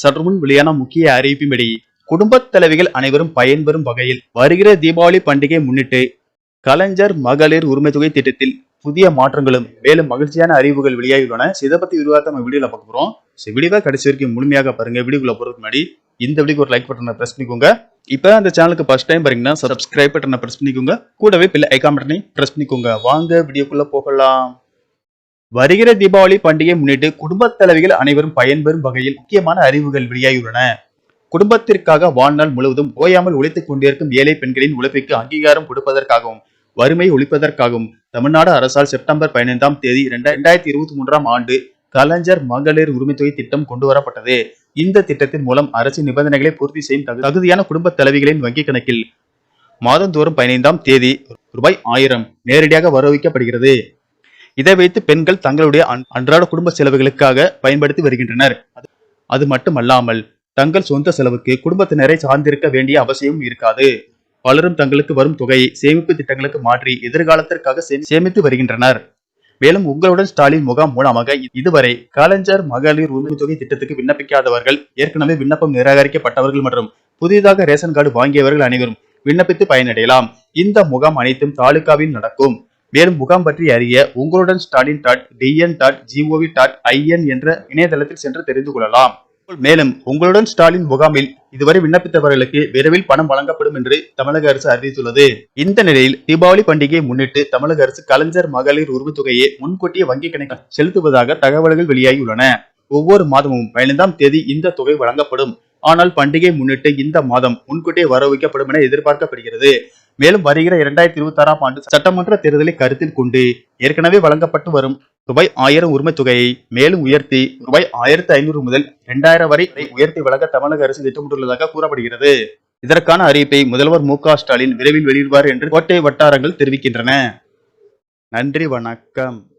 சற்று முன் வெளியான முக்கிய அறிவிப்பின்படி குடும்பத் தலைவிகள் அனைவரும் பயன்பெறும் வகையில் வருகிற தீபாவளி பண்டிகை முன்னிட்டு கலைஞர் மகளிர் உரிமை தொகை திட்டத்தில் புதிய மாற்றங்களும் மேலும் மகிழ்ச்சியான அறிவுகள் வெளியாகியுள்ளன. So, இதை பத்தி விரிவாக நம்ம வீடியோல பார்க்க போறோம். வீடியோ கடைசி வரைக்கும் முழுமையாக பாருங்க. வீடியோக்குள்ள போறதுக்கு முன்னாடி இந்த வீடியோக்கு ஒரு லைக் பட்டனை பிரஸ் பண்ணிக்கோங்க. இப்போ அந்த சேனலுக்கு ஃபர்ஸ்ட் டைம் பாருங்கன்னா சப்ஸ்கிரைப் பட்டனை பிரஸ் பண்ணிக்கோங்க. கூடவே பிள்ளை ஐகான் பட்டனை பிரஸ் பண்ணிக்கோங்க. வாங்க வீடியோக்குள்ள போகலாம். வருகிற தீபாவளி பண்டிகை முன்னிட்டு குடும்பத் தலைவிகள் அனைவரும் பயன்பெறும் வகையில் முக்கியமான அறிவுகள் வெளியாகியுள்ளன. குடும்பத்திற்காக வாழ்நாள் முழுவதும் ஓயாமல் உழைத்துக் கொண்டிருக்கும் ஏழை பெண்களின் உழைப்புக்கு அங்கீகாரம் கொடுப்பதற்காகவும் வறுமை ஒழிப்பதற்காகவும் தமிழ்நாடு அரசால் செப்டம்பர் பதினைந்தாம் தேதி இரண்டாயிரத்தி இருபத்தி மூன்றாம் ஆண்டு கலைஞர் மகளிர் உரிமைத்தொகை திட்டம் கொண்டு வரப்பட்டது இந்த திட்டத்தின் மூலம் அரசு நிபந்தனைகளை பூர்த்தி செய்யும் தகுதியான குடும்ப தலைவிகளின் வங்கிக் கணக்கில் மாதந்தோறும் பதினைந்தாம் தேதி ரூபாய் ஆயிரம் நேரடியாக வரவிக்கப்படுகிறது இதை வைத்து பெண்கள் தங்களுடைய அன்றாட குடும்ப செலவுகளுக்காக பயன்படுத்தி வருகின்றனர். அது- மட்டுமல்லாமல் தங்கள் சொந்த செலவுக்கு குடும்பத்தினரை சார்ந்திருக்க வேண்டிய அவசியம் இருக்காது. பலரும் தங்களுக்கு வரும் தொகையை சேமிப்பு திட்டங்களுக்கு மாற்றி எதிர்காலத்திற்காக சேமித்து வருகின்றனர். மேலும் உங்களுடன் ஸ்டாலின் முகாம் மூலமாக இதுவரை கலைஞர் மகளிர் உரிமை தொகை திட்டத்துக்கு விண்ணப்பிக்காதவர்கள் ஏற்கனவே விண்ணப்பம் நிராகரிக்கப்பட்டவர்கள் மற்றும் புதிதாக ரேஷன் கார்டு வாங்கியவர்கள் அனைவரும் விண்ணப்பித்து பயனடையலாம். இந்த முகாம் அனைத்தும் தாலுகாவில் நடக்கும். மேலும் முகாம் பற்றி அறிய உங்களுடன் Stalin dot TN dot GOV dot IN என்ற இணையதளத்தில் சென்று தெரிந்து கொள்ளலாம். மேலும் உங்களுடன் ஸ்டாலின் முகாமில் இதுவரை விண்ணப்பித்தவர்களுக்கு விரைவில் பணம் வழங்கப்படும் என்று தமிழக அரசு அறிவித்துள்ளது. இந்த நிலையில் தீபாவளி பண்டிகையை முன்னிட்டு தமிழக அரசு கலைஞர் மகளிர் உரிமைத் தொகையை முன்கூட்டிய வங்கி கணக்கில் செலுத்துவதாக தகவல்கள் வெளியாகியுள்ளன. ஒவ்வொரு மாதமும் பதினைந்தாம் தேதி இந்த தொகை வழங்கப்படும். ஆனால் பண்டிகை முன்னிட்டு இந்த மாதம் முன்கூட்டியே வரவைக்கப்படும் என எதிர்பார்க்கப்படுகிறது. மேலும் வருகிற இரண்டாயிரத்தி இருபத்தி ஆறாம் ஆண்டு சட்டமன்ற தேர்தலை கருத்தில் கொண்டு ஏற்கனவே வழங்கப்பட்டு வரும் ரூபாய் ஆயிரம் உரிமை தொகையை மேலும் உயர்த்தி ரூபாய் ஆயிரத்தி ஐநூறு முதல் இரண்டாயிரம் வரை உயர்த்தி வழங்க தமிழக அரசு திட்டமிட்டுள்ளதாக கூறப்படுகிறது. இதற்கான அறிவிப்பை முதல்வர் மு ஸ்டாலின் விரைவில் வெளியிடுவார் என்று கோட்டை வட்டாரங்கள் தெரிவிக்கின்றன. நன்றி வணக்கம்.